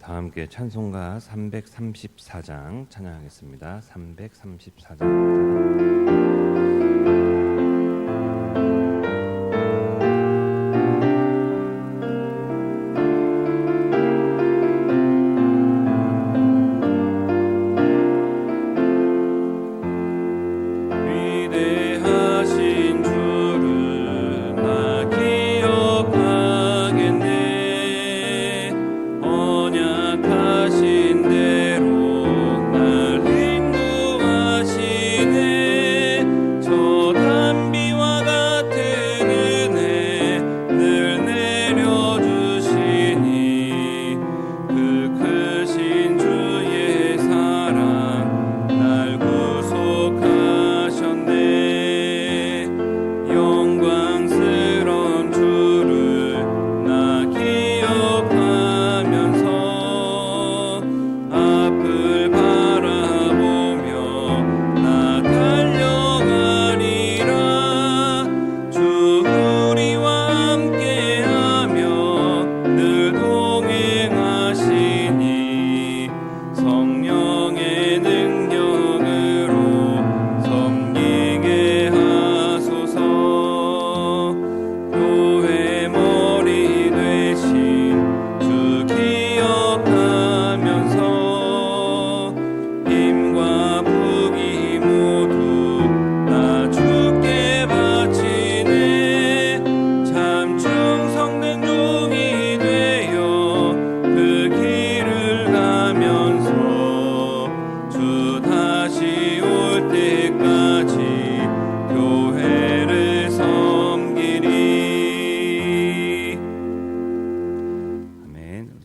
다 함께 찬송가 334장 찬양하겠습니다. 334장.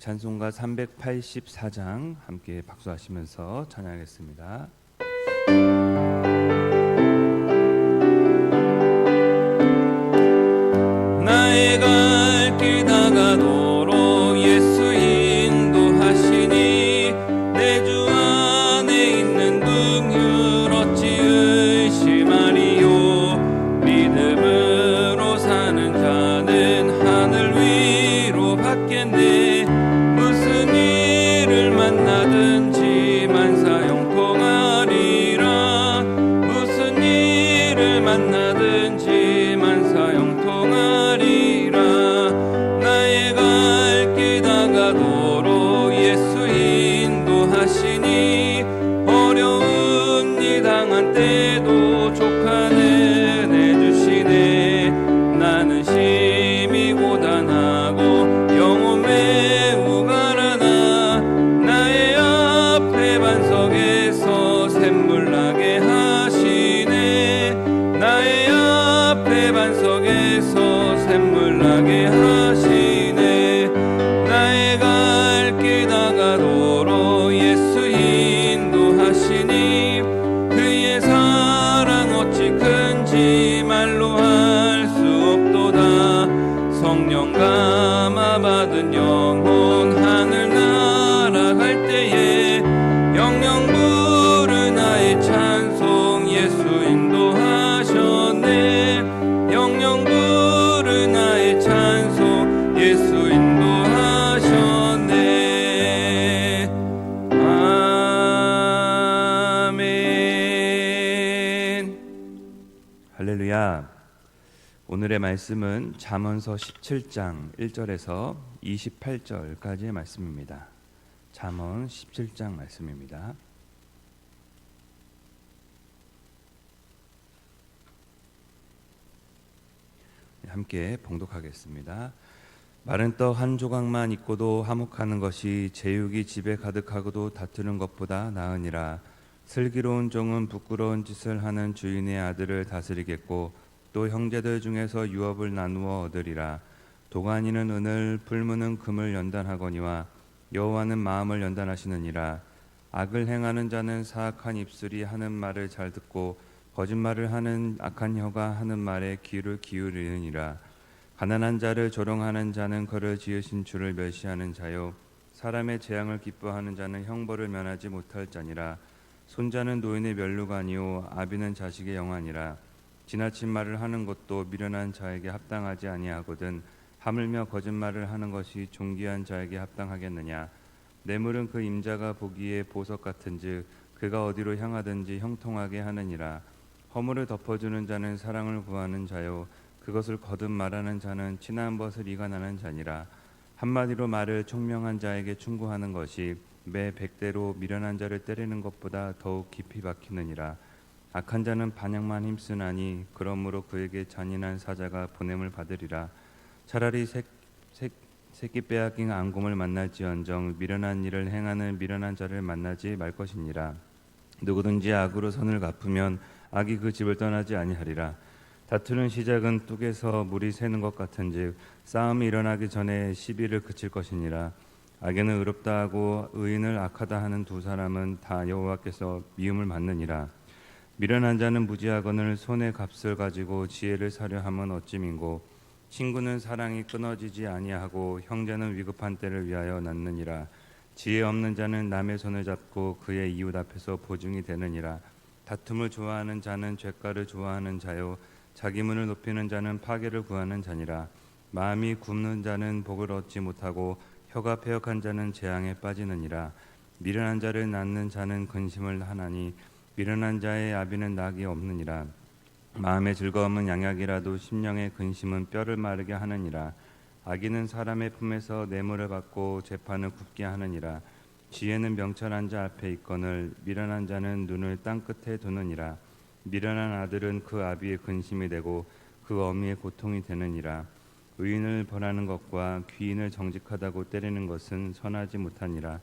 찬송가 384장 함께 박수하시면서 찬양하겠습니다. 만나든지 오늘의 말씀은 잠언서 17장 1절에서 28절까지의 말씀입니다. 잠언 17장 말씀입니다. 네, 함께 봉독하겠습니다. 마른 떡 한 조각만 있고도 화목하는 것이 제육이 집에 가득하고도 다투는 것보다 나으니라. 슬기로운 종은 부끄러운 짓을 하는 주인의 아들을 다스리겠고 또 형제들 중에서 유업을 나누어 얻으리라. 도가니는 은을 불무는 금을 연단하거니와 여호와는 마음을 연단하시느니라. 악을 행하는 자는 사악한 입술이 하는 말을 잘 듣고 거짓말을 하는 악한 혀가 하는 말에 귀를 기울이느니라. 가난한 자를 조롱하는 자는 그를 지으신 주를 멸시하는 자요 사람의 재앙을 기뻐하는 자는 형벌을 면하지 못할 자니라. 손자는 노인의 멸류가 아니요 아비는 자식의 영아니라. 지나친 말을 하는 것도 미련한 자에게 합당하지 아니하거든 하물며 거짓말을 하는 것이 존귀한 자에게 합당하겠느냐? 뇌물은 그 임자가 보기에 보석 같은즉 그가 어디로 향하든지 형통하게 하느니라. 허물을 덮어주는 자는 사랑을 구하는 자요. 그것을 거듭 말하는 자는 친한 벗을 이간하는 자니라. 한마디로 말을 총명한 자에게 충고하는 것이 매 백대로 미련한 자를 때리는 것보다 더욱 깊이 박히느니라 악한 자는 반역만 힘쓰나니 그러므로 그에게 잔인한 사자가 보냄을 받으리라. 차라리 새, 새, 새끼 빼앗긴 앙금을 만날지언정 미련한 일을 행하는 미련한 자를 만나지 말 것이니라. 누구든지 악으로 선을 갚으면 악이 그 집을 떠나지 아니하리라. 다투는 시작은 뚝에서 물이 새는 것 같은즉 싸움이 일어나기 전에 시비를 그칠 것이니라. 악에는 의롭다 하고 의인을 악하다 하는 두 사람은 다 여호와께서 미움을 받느니라 미련한 자는 무지하거늘 손에 값을 가지고 지혜를 사려 함은 어찌민고? 친구는 사랑이 끊어지지 아니하고 형제는 위급한 때를 위하여 낳느니라. 지혜 없는 자는 남의 손을 잡고 그의 이웃 앞에서 보증이 되느니라. 다툼을 좋아하는 자는 죄가를 좋아하는 자요. 자기 문을 높이는 자는 파괴를 구하는 자니라. 마음이 굽는 자는 복을 얻지 못하고 혀가 패역한 자는 재앙에 빠지느니라. 미련한 자를 낳는 자는 근심을 하나니 미련한 자의 아비는 낙이 없느니라. 마음의 즐거움은 양약이라도 심령의 근심은 뼈를 마르게 하느니라. 악인은 사람의 품에서 뇌물을 받고 재판을 굽게 하느니라. 지혜는 명철한 자 앞에 있거늘 미련한 자는 눈을 땅 끝에 두느니라. 미련한 아들은 그 아비의 근심이 되고 그 어미의 고통이 되느니라. 의인을 벌하는 것과 귀인을 정직하다고 때리는 것은 선하지 못하니라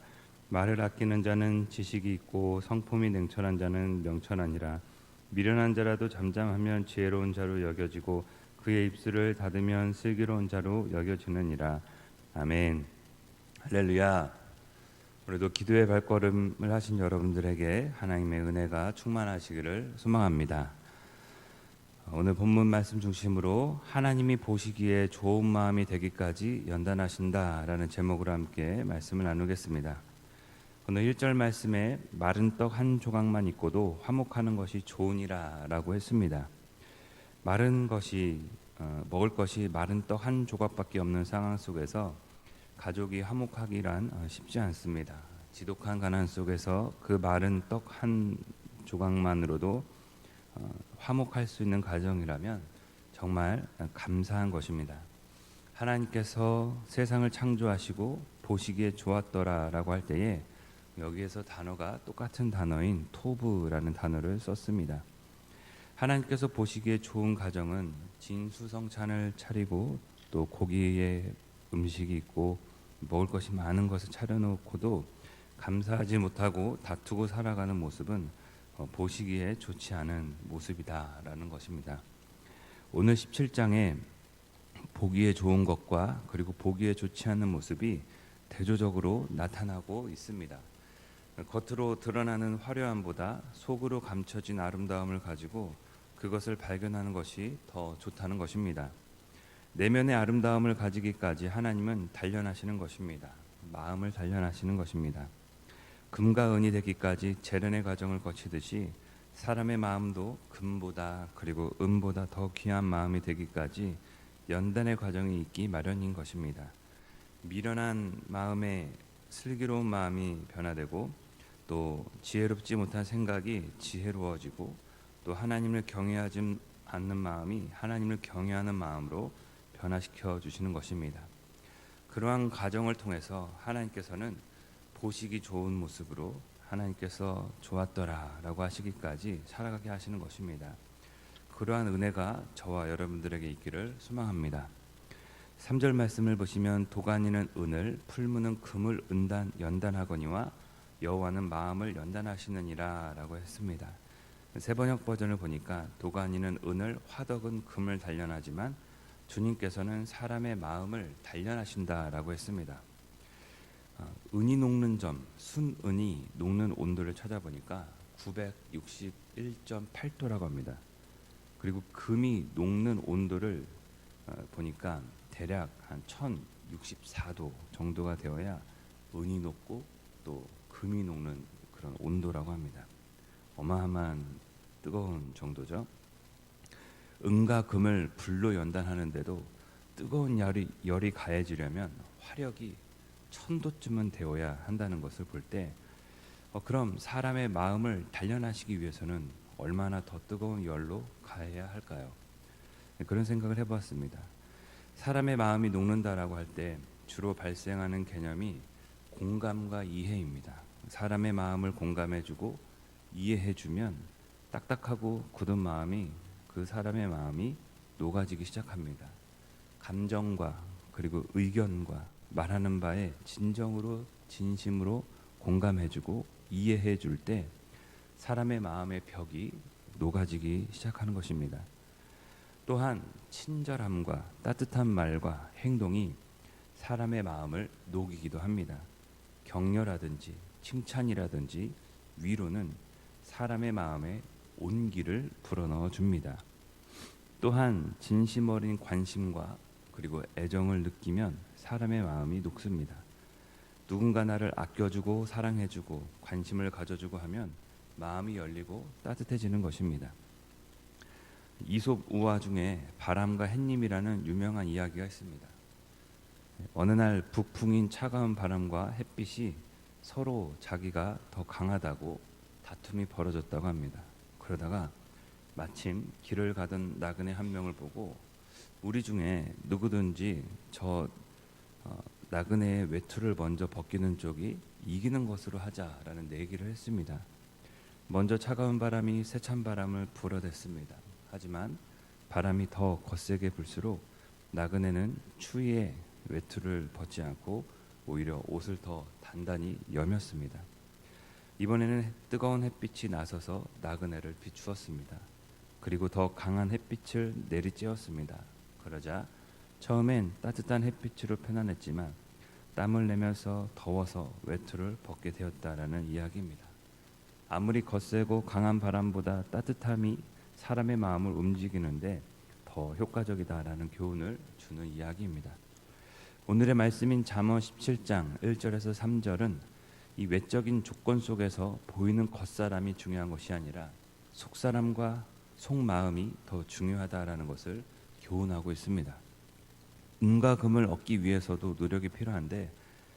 말을 아끼는 자는 지식이 있고 성품이 냉철한 자는 명철하니라. 미련한 자라도 잠잠하면 지혜로운 자로 여겨지고 그의 입술을 닫으면 슬기로운 자로 여겨지느니라. 아멘. 할렐루야. 오늘도 기도의 발걸음을 하신 여러분들에게 하나님의 은혜가 충만하시기를 소망합니다. 오늘 본문 말씀 중심으로 하나님이 보시기에 좋은 마음이 되기까지 연단하신다라는 제목으로 함께 말씀을 나누겠습니다. 오늘 1절 말씀에 마른 떡 한 조각만 있고도 화목하는 것이 좋으니라라고 했습니다. 마른 것이 어, 먹을 것이 마른 떡 한 조각밖에 없는 상황 속에서 가족이 화목하기란 어, 쉽지 않습니다. 지독한 가난 속에서 그 마른 떡 한 조각만으로도 어, 화목할 수 있는 가정이라면 정말 감사한 것입니다. 하나님께서 세상을 창조하시고 보시기에 좋았더라라고 할 때에 여기에서 단어가 똑같은 단어인 토브라는 단어를 썼습니다. 하나님께서 보시기에 좋은 가정은 진수성찬을 차리고 또 고기에 음식이 있고 먹을 것이 많은 것을 차려놓고도 감사하지 못하고 다투고 살아가는 모습은 어, 보시기에 좋지 않은 모습이다라는 것입니다. 오늘 17장에 보기에 좋은 것과 그리고 보기에 좋지 않은 모습이 대조적으로 나타나고 있습니다. 겉으로 드러나는 화려함보다 속으로 감춰진 아름다움을 가지고 그것을 발견하는 것이 더 좋다는 것입니다. 내면의 아름다움을 가지기까지 하나님은 단련하시는 것입니다. 마음을 단련하시는 것입니다. 금과 은이 되기까지 재련의 과정을 거치듯이 사람의 마음도 금보다 그리고 은보다 더 귀한 마음이 되기까지 연단의 과정이 있기 마련인 것입니다. 미련한 마음에 슬기로운 마음이 변화되고 또 지혜롭지 못한 생각이 지혜로워지고 또 하나님을 경외하지 않는 마음이 하나님을 경외하는 마음으로 변화시켜 주시는 것입니다. 그러한 과정을 통해서 하나님께서는 보시기 좋은 모습으로 하나님께서 좋았더라라고 하시기까지 살아가게 하시는 것입니다. 그러한 은혜가 저와 여러분들에게 있기를 소망합니다. 3절 말씀을 보시면 도가니는 은을 풀무는 금을 은단 연단하거니와 여호와는 마음을 연단하시느니라라고 했습니다. 세번역 버전을 보니까 도가니는 은을 화덕은 금을 단련하지만 주님께서는 사람의 마음을 단련하신다라고 했습니다. 어, 은이 녹는 점, 순은이 녹는 온도를 찾아보니까 961.8도라고 합니다. 그리고 금이 녹는 온도를 어, 보니까 대략 한 1064도 정도가 되어야 은이 녹고 또 금이 녹는 그런 온도라고 합니다. 어마어마한 뜨거운 정도죠. 은과 금을 불로 연단하는데도 뜨거운 열이, 열이 가해지려면 화력이 천도쯤은 되어야 한다는 것을 볼때 어, 그럼 사람의 마음을 단련하시기 위해서는 얼마나 더 뜨거운 열로 가야 할까요? 네, 그런 생각을 해보았습니다. 사람의 마음이 녹는다라고 할 때 주로 발생하는 개념이 공감과 이해입니다. 사람의 마음을 공감해주고 이해해주면 딱딱하고 굳은 마음이 그 사람의 마음이 녹아지기 시작합니다. 감정과 그리고 의견과 말하는 바에 진정으로 진심으로 공감해주고 이해해줄 때 사람의 마음의 벽이 녹아지기 시작하는 것입니다. 또한 친절함과 따뜻한 말과 행동이 사람의 마음을 녹이기도 합니다. 격려라든지 칭찬이라든지 위로는 사람의 마음에 온기를 불어넣어 줍니다. 또한 진심 어린 관심과 그리고 애정을 느끼면 사람의 마음이 녹습니다. 누군가 나를 아껴주고 사랑해주고 관심을 가져주고 하면 마음이 열리고 따뜻해지는 것입니다. 이솝 우화 중에 바람과 햇님이라는 유명한 이야기가 있습니다. 어느 날 북풍인 차가운 바람과 햇빛이 서로 자기가 더 강하다고 다툼이 벌어졌다고 합니다. 그러다가 마침 길을 가던 나그네 한 명을 보고 우리 중에 누구든지 저 어, 나그네의 외투를 먼저 벗기는 쪽이 이기는 것으로 하자라는 내기를 했습니다. 먼저 차가운 바람이 세찬 바람을 불어댔습니다. 하지만 바람이 더 거세게 불수록 나그네는 추위에 외투를 벗지 않고 오히려 옷을 더 단단히 여몄습니다. 이번에는 뜨거운 햇빛이 나서서 나그네를 비추었습니다. 그리고 더 강한 햇빛을 내리쬐었습니다. 그러자 처음엔 따뜻한 햇빛으로 편안했지만 땀을 내면서 더워서 외투를 벗게 되었다라는 이야기입니다. 아무리 거세고 강한 바람보다 따뜻함이 사람의 마음을 움직이는데 더 효과적이다라는 교훈을 주는 이야기입니다. 오늘의 말씀인 잠언 17장 1절에서 3절은 이 외적인 조건 속에서 보이는 겉사람이 중요한 것이 아니라 속사람과 속마음이 더 중요하다라는 것을 교훈하고 있습니다. 은과 금을 얻기 위해서도 노력이 필요한데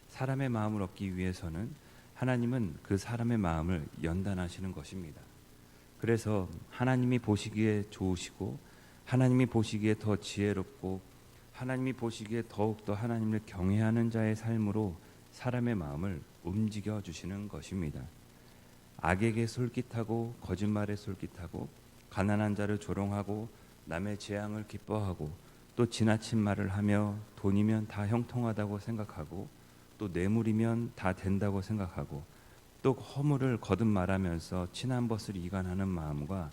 사람의 마음을 얻기 위해서는 하나님은 그 사람의 마음을 연단하시는 것입니다. 그래서 하나님이 보시기에 좋으시고 하나님이 보시기에 더 지혜롭고 하나님이 보시기에 더욱더 하나님을 경외하는 자의 삶으로 사람의 마음을 움직여 주시는 것입니다. 악에게 솔깃하고 거짓말에 솔깃하고 가난한 자를 조롱하고 남의 재앙을 기뻐하고 또 지나친 말을 하며 돈이면 다 형통하다고 생각하고 또 뇌물이면 다 된다고 생각하고 또 허물을 거듭 말하면서 친한 벗을 이간하는 마음과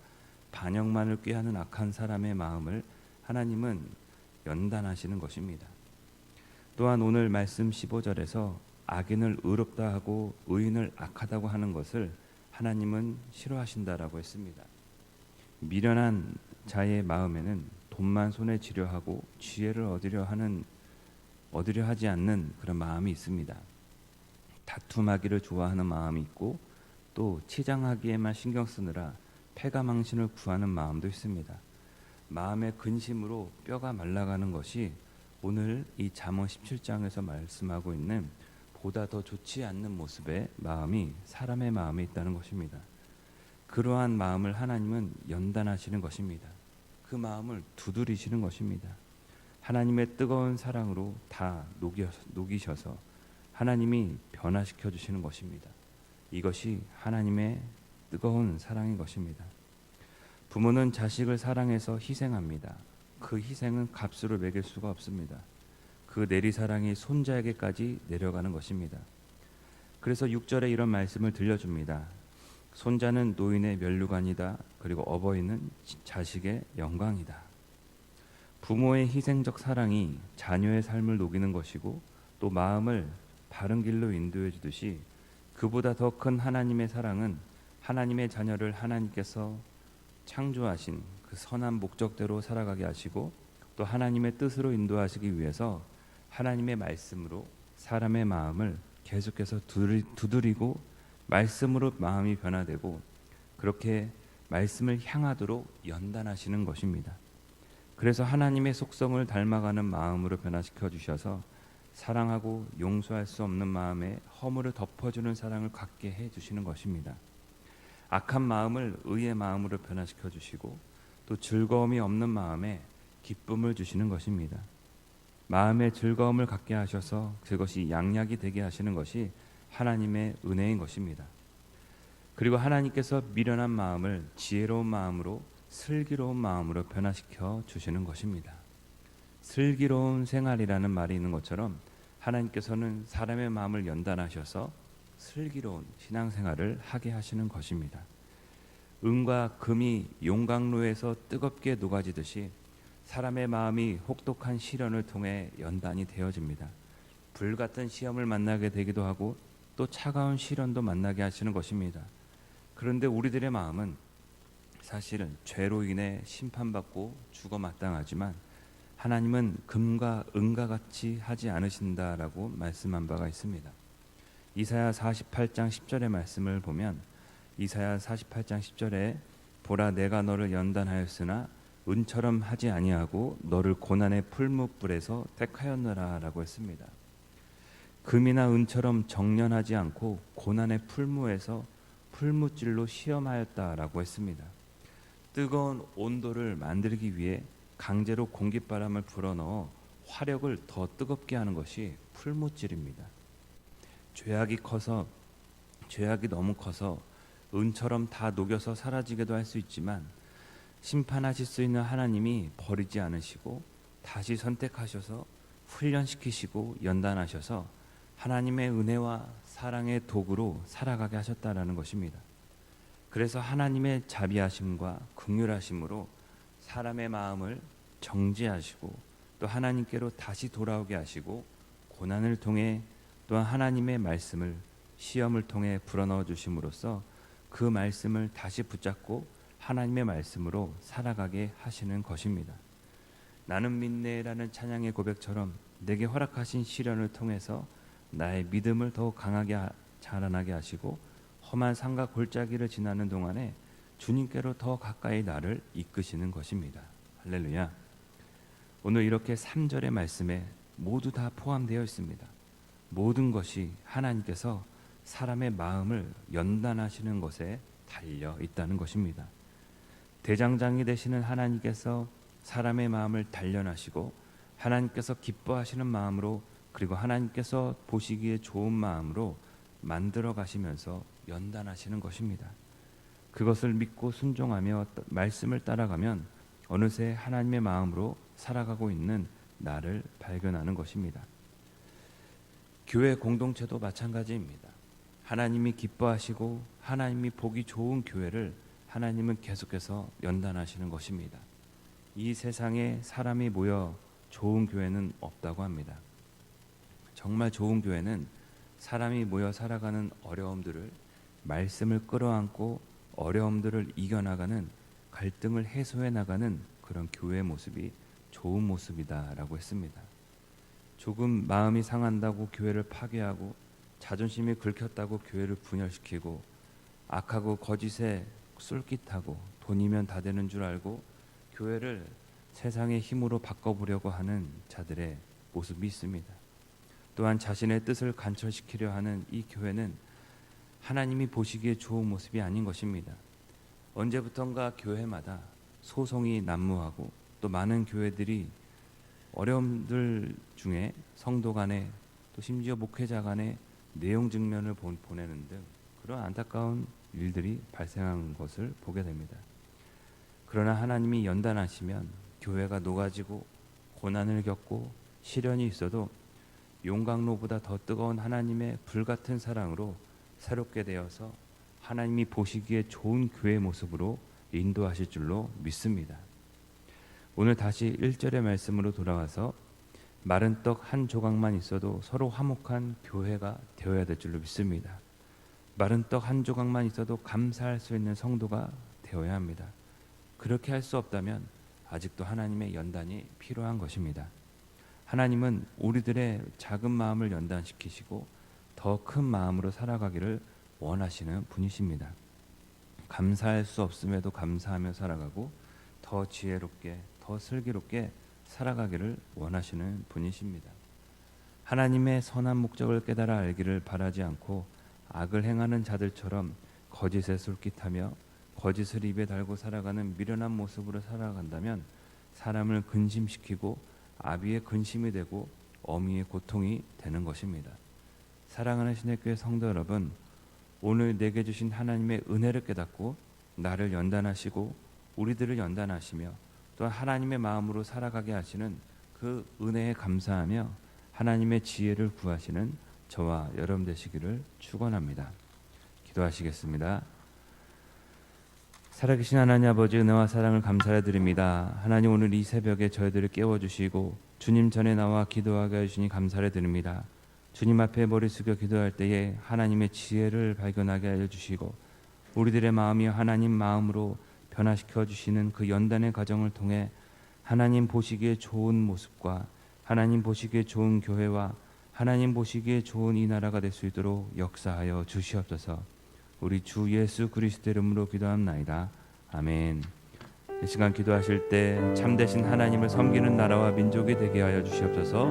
반역만을 꾀하는 악한 사람의 마음을 하나님은 연단하시는 것입니다. 또한 오늘 말씀 15절에서 악인을 의롭다 하고 의인을 악하다고 하는 것을 하나님은 싫어하신다라고 했습니다. 미련한 자의 마음에는 돈만 손에 쥐려 하고 지혜를 얻으려 하는 얻으려 하지 않는 그런 마음이 있습니다. 다툼하기를 좋아하는 마음이 있고 또 치장하기에만 신경 쓰느라 패가망신을 구하는 마음도 있습니다. 마음의 근심으로 뼈가 말라가는 것이 오늘 이 잠언 17장에서 말씀하고 있는 보다 더 좋지 않는 모습의 마음이 사람의 마음에 있다는 것입니다. 그러한 마음을 하나님은 연단하시는 것입니다. 그 마음을 두드리시는 것입니다. 하나님의 뜨거운 사랑으로 다 녹이셔서 하나님이 변화시켜 주시는 것입니다. 이것이 하나님의 뜨거운 사랑인 것입니다. 부모는 자식을 사랑해서 희생합니다. 그 희생은 값으로 매길 수가 없습니다. 그 내리 사랑이 손자에게까지 내려가는 것입니다. 그래서 6절에 이런 말씀을 들려줍니다. 손자는 노인의 면류관이다. 그리고 어버이는 자식의 영광이다. 부모의 희생적 사랑이 자녀의 삶을 녹이는 것이고 또 마음을 바른 길로 인도해 주듯이 그보다 더 큰 하나님의 사랑은 하나님의 자녀를 하나님께서 창조하신 그 선한 목적대로 살아가게 하시고 또 하나님의 뜻으로 인도하시기 위해서 하나님의 말씀으로 사람의 마음을 계속해서 두드리고 말씀으로 마음이 변화되고 그렇게 말씀을 향하도록 연단하시는 것입니다. 그래서 하나님의 속성을 닮아가는 마음으로 변화시켜 주셔서 사랑하고 용서할 수 없는 마음에 허물을 덮어주는 사랑을 갖게 해 주시는 것입니다. 악한 마음을 의의 마음으로 변화시켜 주시고 또 즐거움이 없는 마음에 기쁨을 주시는 것입니다. 마음의 즐거움을 갖게 하셔서 그것이 양약이 되게 하시는 것이 하나님의 은혜인 것입니다. 그리고 하나님께서 미련한 마음을 지혜로운 마음으로 슬기로운 마음으로 변화시켜 주시는 것입니다. 슬기로운 생활이라는 말이 있는 것처럼 하나님께서는 사람의 마음을 연단하셔서 슬기로운 신앙생활을 하게 하시는 것입니다. 은과 금이 용광로에서 뜨겁게 녹아지듯이 사람의 마음이 혹독한 시련을 통해 연단이 되어집니다. 불 같은 시험을 만나게 되기도 하고 또 차가운 시련도 만나게 하시는 것입니다. 그런데 우리들의 마음은 사실은 죄로 인해 심판받고 죽어 마땅하지만 하나님은 금과 은과 같이 하지 않으신다라고 말씀한 바가 있습니다. 이사야 48장 10절의 말씀을 보면 이사야 48장 10절에 보라 내가 너를 연단하였으나 은처럼 하지 아니하고 너를 고난의 풀무불에서 택하였느라라고 했습니다. 금이나 은처럼 정련하지 않고 고난의 풀무에서 풀무질로 시험하였다라고 했습니다. 뜨거운 온도를 만들기 위해 강제로 공기바람을 불어넣어 화력을 더 뜨겁게 하는 것이 풀무질입니다. 죄악이 커서 죄악이 너무 커서 은처럼 다 녹여서 사라지게도 할 수 있지만 심판하실 수 있는 하나님이 버리지 않으시고 다시 선택하셔서 훈련시키시고 연단하셔서 하나님의 은혜와 사랑의 도구로 살아가게 하셨다라는 것입니다. 그래서 하나님의 자비하심과 긍휼하심으로 사람의 마음을 정지하시고 또 하나님께로 다시 돌아오게 하시고 고난을 통해 또한 하나님의 말씀을 시험을 통해 불어넣어 주심으로써 그 말씀을 다시 붙잡고 하나님의 말씀으로 살아가게 하시는 것입니다. 나는 믿네라는 찬양의 고백처럼 내게 허락하신 시련을 통해서 나의 믿음을 더욱 강하게 자라나게 하시고 험한 산과 골짜기를 지나는 동안에 주님께로 더 가까이 나를 이끄시는 것입니다. 할렐루야. 오늘 이렇게 3절의 말씀에 모두 다 포함되어 있습니다. 모든 것이 하나님께서 사람의 마음을 연단하시는 것에 달려 있다는 것입니다. 대장장이 되시는 하나님께서 사람의 마음을 단련하시고 하나님께서 기뻐하시는 마음으로 그리고 하나님께서 보시기에 좋은 마음으로 만들어 가시면서 연단하시는 것입니다. 그것을 믿고 순종하며 말씀을 따라가면 어느새 하나님의 마음으로 살아가고 있는 나를 발견하는 것입니다. 교회 공동체도 마찬가지입니다. 하나님이 기뻐하시고 하나님이 보기 좋은 교회를 하나님은 계속해서 연단하시는 것입니다. 이 세상에 사람이 모여 좋은 교회는 없다고 합니다. 정말 좋은 교회는 사람이 모여 살아가는 어려움들을 말씀을 끌어안고 어려움들을 이겨나가는 갈등을 해소해 나가는 그런 교회의 모습이 좋은 모습이다라고 했습니다. 조금 마음이 상한다고 교회를 파괴하고 자존심이 긁혔다고 교회를 분열시키고 악하고 거짓에 쏠깃하고 돈이면 다 되는 줄 알고 교회를 세상의 힘으로 바꿔보려고 하는 자들의 모습이 있습니다. 또한 자신의 뜻을 간철시키려 하는 이 교회는 하나님이 보시기에 좋은 모습이 아닌 것입니다. 언제부턴가 교회마다 소송이 난무하고 또 많은 교회들이 어려움들 중에 성도 간에 또 심지어 목회자 간에 내용 증명을 보내는 등 그런 안타까운 일들이 발생한 것을 보게 됩니다. 그러나 하나님이 연단하시면 교회가 녹아지고 고난을 겪고 시련이 있어도 용광로보다 더 뜨거운 하나님의 불같은 사랑으로 새롭게 되어서 하나님이 보시기에 좋은 교회 모습으로 인도하실 줄로 믿습니다. 오늘 다시 1절의 말씀으로 돌아와서 마른 떡 한 조각만 있어도 서로 화목한 교회가 되어야 될 줄로 믿습니다. 마른 떡 한 조각만 있어도 감사할 수 있는 성도가 되어야 합니다. 그렇게 할 수 없다면 아직도 하나님의 연단이 필요한 것입니다. 하나님은 우리들의 작은 마음을 연단시키시고 더 큰 마음으로 살아가기를 원하시는 분이십니다. 감사할 수 없음에도 감사하며 살아가고 더 지혜롭게 더 슬기롭게 살아가기를 원하시는 분이십니다. 하나님의 선한 목적을 깨달아 알기를 바라지 않고 악을 행하는 자들처럼 거짓에 솔깃하며 거짓을 입에 달고 살아가는 미련한 모습으로 살아간다면 사람을 근심시키고 아비의 근심이 되고 어미의 고통이 되는 것입니다. 사랑하는 신의교회 성도 여러분, 오늘 내게 주신 하나님의 은혜를 깨닫고 나를 연단하시고 우리들을 연단하시며 또한 하나님의 마음으로 살아가게 하시는 그 은혜에 감사하며 하나님의 지혜를 구하시는 저와 여러분 되시기를 축원합니다. 기도하시겠습니다. 살아계신 하나님 아버지 은혜와 사랑을 감사해 드립니다. 하나님 오늘 이 새벽에 저희들을 깨워 주시고 주님 전에 나와 기도하게 하시니 감사를 드립니다. 주님 앞에 머리 숙여 기도할 때에 하나님의 지혜를 발견하게 하여 주시고 우리들의 마음이 하나님 마음으로 변화시켜 주시는 그 연단의 과정을 통해 하나님 보시기에 좋은 모습과 하나님 보시기에 좋은 교회와 하나님 보시기에 좋은 이 나라가 될 수 있도록 역사하여 주시옵소서. 우리 주 예수 그리스도 이름으로 기도합나이다. 아멘. 이 시간 기도하실 때 참되신 하나님을 섬기는 나라와 민족이 되게 하여 주시옵소서.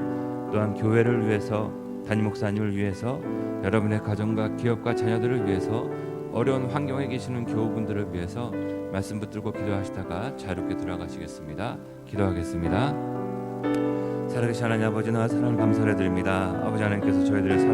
또한 교회를 위해서 담임 목사님을 위해서 여러분의 가정과 기업과 자녀들을 위해서 어려운 환경에 계시는 교우분들을 위해서 말씀 붙들고 기도하시다가 자유롭게 들어가시겠습니다. 기도하겠습니다. 살아계신 하나님 아버지 나와 사랑을 감사해 드립니다. 아버지 하나님께서 저희들의 삶